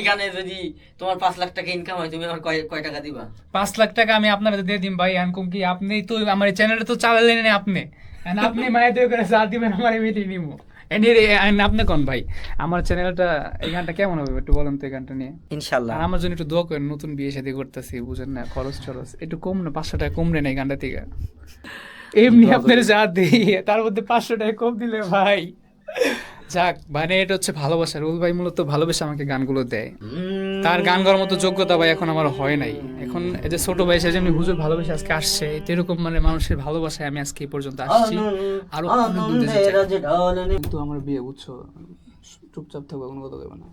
এখানে যদি তোমার পাঁচ লাখ টাকা ইনকাম হয় তুমি আমার কয় কয় টাকা দিবা? পাঁচ লাখ টাকা আমি আপনার দিয়ে দিম ভাই। আনকম কি আপনি তো আমার চ্যানেলটা তো চালালেন না আপনি। আপনি মায়ের দিয়ে করে যা দিবেন আমার এমনি নিবো। আপনি কোন ভাই? আমার চ্যানেলটা এই গানটা কেমন হবে একটু বলেন তো এই গানটা নিয়ে ইনশাল্লাহ আমার জন্য একটু দোয়া করেন নতুন বিয়ে শাদী করতেছি বুঝেন না খরচ টরচ। একটু কম না পাঁচশো টাকা কম না এই গানটা থেকে। এমনি আপনার যা দিই তার মধ্যে পাঁচশো টাকা কম দিলে ভাই। যাক মানে এটা হচ্ছে ভালোবাসা রুল ভাই মূলত ভালোবেসে আমাকে গানগুলো দেয় তার গান গাওয়ার মতো যোগ্যতা ভাই এখন আমার হয় নাই এখন এই যে ছোট বয়সে যে আমি হুজুর ভালোবেসে আজকে আসছে এরকম মানে মানুষের ভালোবাসায় আমি আজকে এই পর্যন্ত আসছি আরও অনেক দূর যেতে চাই। কিন্তু আমার বিয়ে বুঝছ চুপচাপ থাকব কোনো কথা দেবে না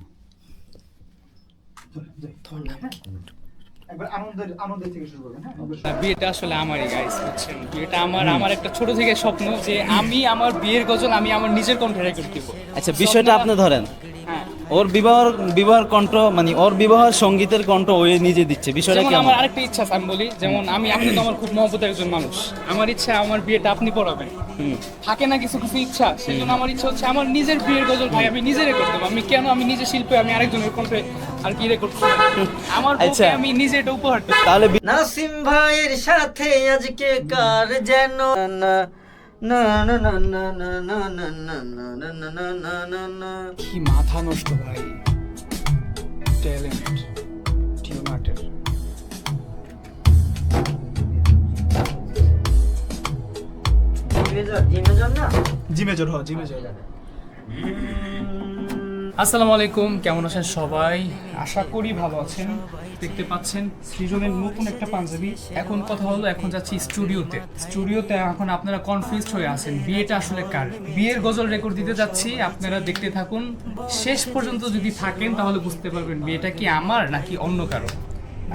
বিয়েটা আসলে আমারই গাইস বুঝছেন? বিয়েটা আমার আমার একটা ছোট থেকে স্বপ্ন যে আমি আমার বিয়ের গজল আমি আমার নিজের কণ্ঠে রেকর্ড দিব। আচ্ছা বিষয়টা আপনি ধরেন। হ্যাঁ ওর বিবাহ বিবাহের কণ্ঠ মানে ওর বিবাহের সঙ্গীতের কণ্ঠ ও নিজে দিচ্ছে। বিষয়টা কেমন? আমার আরেকটা ইচ্ছা আছে আমি বলি যেমন আমি আপনি তো আমার খুব মহব্বতের একজন মানুষ। আমার ইচ্ছা আমার বিয়েটা আপনি পড়াবেন। থাকে না কিছু কিছু ইচ্ছা সেই জন্য আমার ইচ্ছা হচ্ছে আমার নিজের বিয়ের গজল ভাই আমি নিজে রেকর্ড দেবো আমি কেন আমি নিজে শিল্পী আমি আরেকজনের কণ্ঠে আর কি রেকর্ড আমার বউকে আচ্ছা। আমি নিজে এটা উপহার দেবো। তাহলে নাসিম ভাইয়ের সাথে আজকে কার যেন না? কি মাথা নষ্ট ভাই? ট্যালেন্ট টিউমার্টের জিমেজর জিমেজর না? জিমেজর হ জিমেজর। আসসালামু আলাইকুম, কেমন আছেন সবাই? আশা করি ভালো আছেন। দেখতে পাচ্ছেন, সৃজনের নতুন একটা পাঞ্জাবি। এখন কথা হলো, এখন যাচ্ছি স্টুডিওতে। স্টুডিওতে এখন আপনারা কনফিউজ হয়ে আছেন, বিয়েটা আসলে কার? বিয়ের গজল রেকর্ড দিতে যাচ্ছি, আপনারা দেখতে থাকুন। শেষ পর্যন্ত যদি থাকেন, তাহলে বুঝতে পারবেন বিয়েটা কি আমার নাকি অন্য কারও।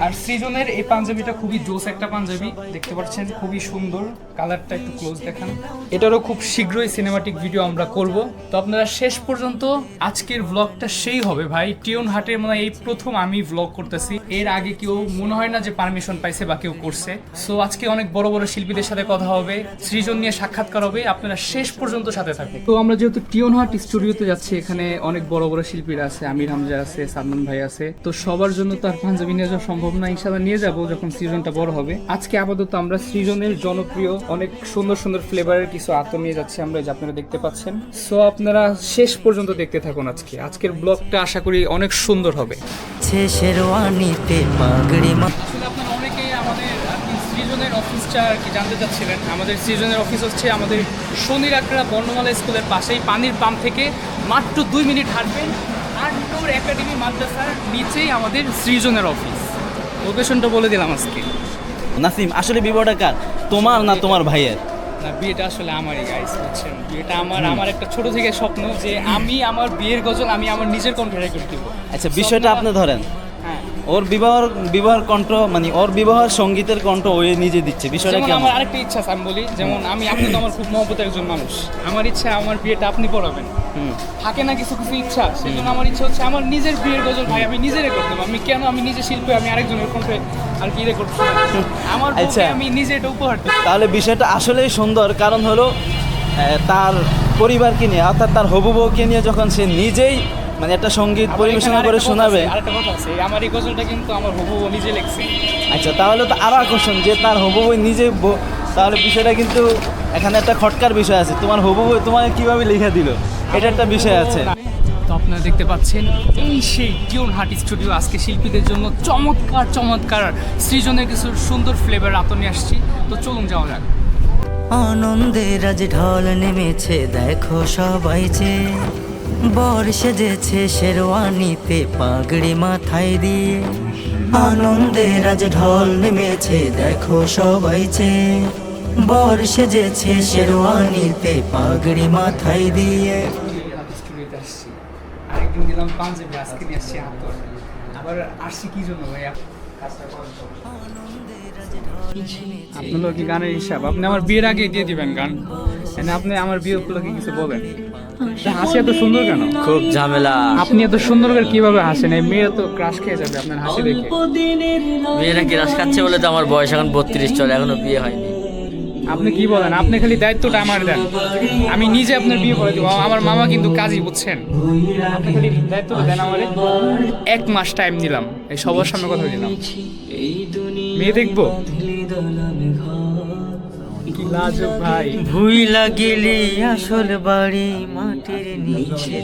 আর সৃজনের এই পাঞ্জাবিটা খুবই জোস একটা পাঞ্জাবি, দেখতে পাচ্ছেন, খুবই সুন্দর। কালারটা একটু ক্লোজ দেখান। এটারও খুব শীঘ্রই সিনেমাটিক ভিডিও আমরা করব। তো আপনারা শেষ পর্যন্ত আজকের ব্লগটা সেই হবে ভাই। টিউন হাটের মনে এই প্রথম আমি ব্লগ করতেছি। এর আগে কেউ মনে হয় না যে পারমিশন পাইছে বা কেউ করছে। সো আজকে অনেক বড় বড় শিল্পীদের সাথে কথা হবে, সৃজন নিয়ে সাক্ষাৎকার হবে। আপনারা শেষ পর্যন্ত সাথে থাকুন। তো আমরা যেহেতু টিউন হাট স্টুডিওতে যাচ্ছি, এখানে অনেক বড় বড় শিল্পীরা আছে, আমির হামজা আছে সালমান ভাই আছে। তো সবার জন্য তার পাঞ্জাবি নিয়ে যাওয়া সম্ভব না ইনশাল্লাহ নিয়ে যাব যখন সৃজনটা বড় হবে। আজকে আপাতত আমরা সৃজনের জনপ্রিয় অনেক সুন্দর সুন্দর ফ্লেভারের কিছু আতর নিয়ে যাচ্ছি আমরা যে আপনারা দেখতে পাচ্ছেন। সো আপনারা শেষ পর্যন্ত দেখতে থাকুন আজকে। আজকের ব্লগটা আশা করি অনেক সুন্দর হবে। শেরওয়ানিতে পাগড়ি আপনারা অনেকেই আমাদের সৃজনের অফিসটা আর কি জানতে চাচ্ছিলেন। আমাদের সৃজনের অফিস হচ্ছে আমাদের শনির আখড়া বর্ণমালা স্কুলের পাশেই পানির পাম্প থেকে মাত্র দুই মিনিট হাঁটবেন। আটটোর একাডেমি মাদ্রাসার নিচেই আমাদের সৃজনের অফিস লোকেশনটা বলে দিলাম আজকে। নাসিম আসলে বিবাহটা কার? তোমার না তোমার ভাইয়ের? না বিয়েটা আসলে আমারই গাইস বুঝছেন? বিয়েটা আমার আমার একটা ছোট থেকে স্বপ্ন যে আমি আমার বিয়ের গজল আমি আমার নিজের কণ্ঠে রেকর্ড দিব। আচ্ছা বিষয়টা আপনি ধরেন। ওর বিবাহর বিবাহের কণ্ঠ মানে ওর বিবাহের সঙ্গীতের কণ্ঠ ও নিজে দিচ্ছে। বিষয়টা কি আমার আরেকটা ইচ্ছা আছে আমি বলি যেমন আমি আপনি তো আমার খুব মহব্বতের একজন মানুষ। আমার ইচ্ছা আমার বিয়েটা আপনি পড়াবেন। থাকে না কিছু কিছু ইচ্ছা সেই জন্য আমার ইচ্ছা হচ্ছে আমার নিজের বিয়ের গজল ভাই আমি নিজে রেকর্ড দেবো। আমি কেন আমি নিজে শিল্পী আমি আরেকজনের কণ্ঠে আর কি রেকর্ড আমার আচ্ছা। আমি নিজে এটা উপহার তাহলে বিষয়টা আসলেই সুন্দর কারণ হলো তার পরিবারকে নিয়ে অর্থাৎ তার হবু বউকে নিয়ে যখন সে নিজেই মানে একটা সংগীত পরিবেশনা করে শোনাবে। আরেকটা কথা আছে। আমার এই গজলটা কিন্তু আমার হবু নিজে লিখছে। আচ্ছা তাহলে তো আরও আকর্ষণ যে তার হবু বই নিজে ব- তাহলে বিষয়টা কিন্তু এখানে একটা খটকার বিষয় আছে। তোমার হবু বই তোমাকে কীভাবে লিখে দিল? এটা একটা বিষয় আছে। তো আপনারা দেখতে পাচ্ছেন এই সেই টিউন হাট স্টুডিও আজকে শিল্পীদের জন্য চমৎকার চমৎকার সৃজনের কিছু সুন্দর ফ্লেভার আতো নিয়ে আসছি। তো চলুন যাওয়া যাক। আনন্দের আজ ঢল নেমেছে দেখো সবাই যে বর সেজেছে শেরওয়ানিতে পাগড়ি মাথায় দিয়ে। আনন্দের আজ ঢল নেমেছে দেখো সবাই যে বর সেজেছে শেরওয়ানিতে পাগড়ি মাথায় দিয়ে। হাট আরেকদিন দিলাম পাঞ্জাবি আজকে নিয়ে আসছি আতর। আবার আসছি কি জন্য ভাইয়া? আপনি কি গানের হিসাব। আপনি আমার বিয়ের আগে দিয়ে দিবেন গান। মানে আপনি আমার বিয়ে উপলক্ষে কিছু বলেন? হাসি এত সুন্দর কেন? খুব ঝামেলা। আপনি এত সুন্দর করে কীভাবে হাসেন? এই মেয়ে তো ক্রাশ খেয়ে যাবে আপনার হাসি দেখে। মেয়েরা কি রাস খাচ্ছে বলে তো আমার বয়স এখন বত্রিশ চলে এখনও বিয়ে হয়নি। আপনি কি বলেন? আপনি খালি দায়িত্বটা আমার দেন। আমি নিজে আপনার বিয়ে করে দেবো। আমার মামা কিন্তু কাজই বুঝছেন? আপনি খালি দায়িত্বটা দেন আমার। এক মাস টাইম দিলাম এই সবার সামনে কথা দিলাম মেয়ে দেখব? কি লাজুক ভাই। ভুই লাগিলি আসল বাড়ি মাটির নিচে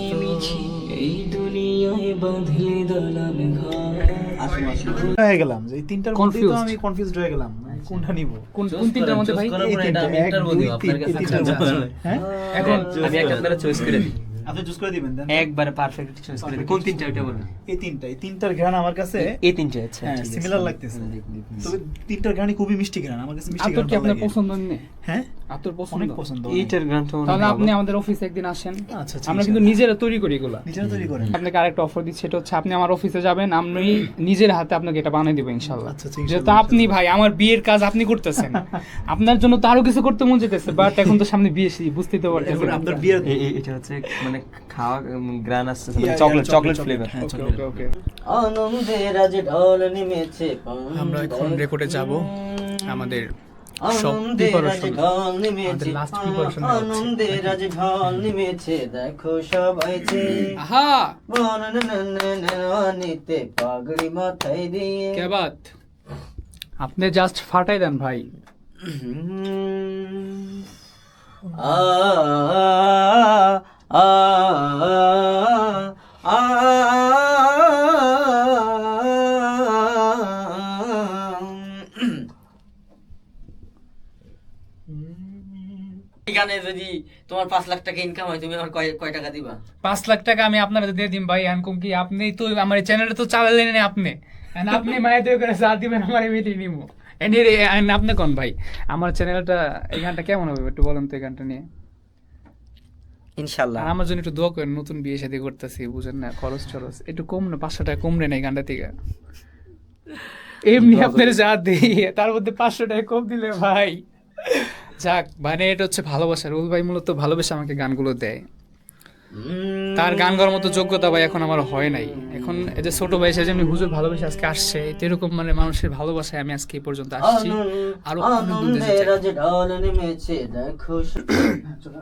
হয়ে গেলাম। যে এই তিনটার মধ্যেই তো আমি কনফিউজড হয়ে গেলাম। কোনটা নিব? কোন কোন তিনটার মধ্যে ভাই? এই তিনটা, দুই, তিন, এই তিনটার মধ্যে। হ্যাঁ? এখন আমি একটা আপনারা চয়েস করে দিই। আপনি চুজ করে দিবেন একবারে পারফেক্ট চয়েস করে কোন তিনটা ওইটা বলুন। এই তিনটা এই তিনটার ঘ্রাণ আমার কাছে এই তিনটা আচ্ছা হ্যাঁ সিমিলার লাগতেছে। তবে তিনটার ঘ্রাণই খুবই মিষ্টি ঘ্রাণ আমার কাছে মিষ্টি ঘ্রাণ আপনার পছন্দ নেই? হ্যাঁ? আপনার পছন্দ। অনেক পছন্দ এইটার গ্রান্ট তাহলে আপনি আমাদের অফিসে একদিন আসেন। আচ্ছা, আমরা কিন্তু নিজেরা তৈরি করি এগুলা। নিজেরা তৈরি করেন। আপনাকে আরেকটা অফার দিচ্ছি সেটা হচ্ছে আপনি আমার অফিসে যাবেন আমি নিজের হাতে আপনাকে এটা বানিয়ে দেবো ইনশাল্লাহ। আচ্ছা, যেহেতু আপনি ভাই আমার বিয়ের কাজ আপনি করতেছেন। আপনার জন্য তো আরও কিছু করতে মন যেতেছে বাট এখন তো সামনে বিয়ে বুঝতেই তো আপনার বিয়ের এটা হচ্ছে মানে খাওয়া গ্রান আসছে Yeah, yeah, chocolate chocolate flavour হ্যাঁ, ওকে ওকে ওকে আনন্দের ঢল নেমেছে আমরা এখন রেকর্ডে যাব। আমাদের আনন্দের আজ ঢল নেমেছে আমাদের last preparation দেওয়া হচ্ছে। আনন্দের আজ ঢল নেমেছে। দেখো সবাই যে নিতে পাগড়ি মাথায় দিয়ে। কে বাত? আপনি জাস্ট ফাটাই দেন ভাই। আ আ আ গানে যদি তোমার পাঁচ লাখ টাকা ইনকাম হয় তুমি আমার কয় কয় টাকা দিবা? পাঁচ লাখ টাকা আমি আপনার দিয়ে দিম ভাই। এরকম কি আপনি তো আমার চ্যানেলে তো চালালেন না আপনি। আপনি মায়ের দিয়ে করে যা দিবেন আমার এমনিতেই নিব। আপনি কোন ভাই? আমার চ্যানেলটা এই গানটা কেমন হবে একটু বলেন তো এই গানটা নিয়ে। ইনশাল্লাহ। আমার জন্য একটু দোয়া করেন নতুন বিয়ে শাদী করতেছি বুঝেন না খরচ টরচ। একটু কম না পাঁচশো টাকা কম নেন এই গানটা থেকে। এমনি আপনার যা দিই তার মধ্যে পাঁচশো টাকা কম দিলে ভাই। যাক মানে এটা হচ্ছে ভালোবাসা। রুল ভাই মূলত ভালোবেসে আমাকে গানগুলো দেয়। তার গান গাওয়ার মতো যোগ্যতা ভাই এখন আমার হয় নাই। এখন এই যে ছোট বয়সে যেমনি হুজুর ভালোবেসে আজকে আসছে এরকম মানে মানুষের ভালোবাসায় আমি আজকে এই পর্যন্ত আসছি। আরও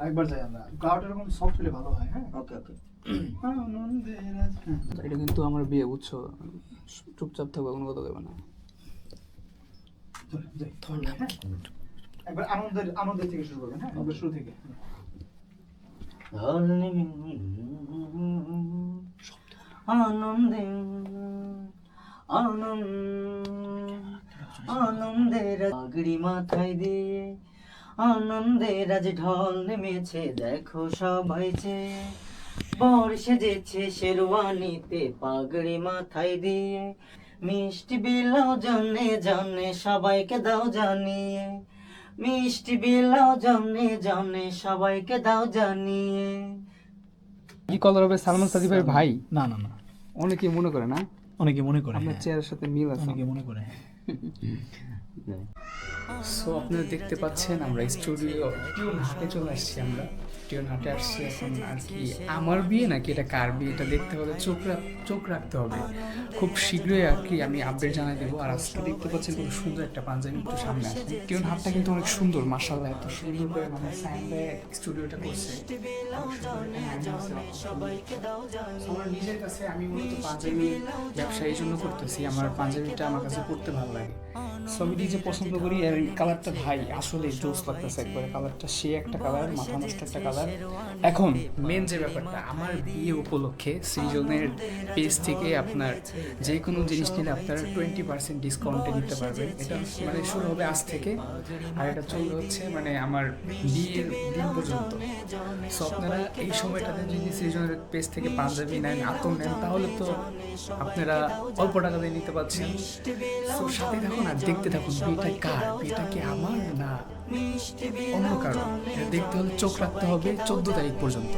একবার যাই আমরা। গাওয়াটা এরকম সফট হলে ভালো হয় হ্যাঁ? ওকে ওকে হ্যাঁ। এটা কিন্তু আমার বিয়ে বুঝছ? চুপচাপ থাকব কোনো কথা দেবে না। আনন্দের হ্যাঁ? পাগড়ি মাথায় দিয়ে, আনন্দের আজ ঢল নেমেছে, দেখো সবাই যে। বর সেজেছে শেরওয়ানিতে পাগড়ি মাথায় দিয়ে, মিষ্টি বিলাও জানে জানে, সবাইকে দাও জানিয়ে। মিষ্টি বিলাও জমনে জমনে সবাইকে দাও জানিয়ে। কি কলার হবে সালমান সাদি ভাই ভাই? না না না। অনেকে মনে করে না? অনেকে মনে করে আপনার চেহারার সাথে মিল আছে। অনেকে মনে করে সো আপনারা দেখতে পাচ্ছেন, আমরা স্টুডিও টিউন হাটে চলে আসছি আমরা। টিউন হাটে আসছি এখন আর কি, আমার বিয়ে নাকি এটা কার বিয়ে? এটা দেখতে হলে চোখ চোখ রাখতে হবে। খুব শীঘ্রই আর কি আমি আপডেট জানাই দেবো। আর আজকে দেখতে পাচ্ছেন খুব সুন্দর একটা পাঞ্জাবি একটু সামনে আছে। টিউন হাটটা কিন্তু অনেক সুন্দর মার্শাল্লাহ এত সুন্দর করে মানে স্টুডিওটা করছে। আমার নিজের কাছে আমি মূলত পাঞ্জাবি ব্যবসা এই জন্য করতেছি। আমার পাঞ্জাবিটা আমার কাছে করতে ভালো Oh. ছবি যে পছন্দ করি আর কালারটা ভাই আসলে জোস লাগতেছে একবারে। কালারটা সে একটা কালার মাথা নষ্ট একটা কালার। এখন মেন যে ব্যাপারটা আমার বিয়ে উপলক্ষে সৃজনের পেজ থেকে আপনার যে কোনো জিনিস নিলে আপনারা টোয়েন্টি পার্সেন্ট ডিসকাউন্টে নিতে পারবেন এটা মানে শুরু হবে আজ থেকে। আর এটা চলবে হচ্ছে মানে আমার বিয়ের দিন পর্যন্ত। সো আপনারা এই সময়টাতে যদি সৃজনের পেজ থেকে পাঞ্জাবি নেন আতর নেন তাহলে তো আপনারা অল্প টাকা দিয়ে নিতে পারছেন। সো সাথে থাকুন আর দেখতে থাকুন বিয়েটা কার? বিয়েটা কি আমার না? অন্য কারও দেখতে হলে চোখ রাখতে হবে চোদ্দ তারিখ পর্যন্ত।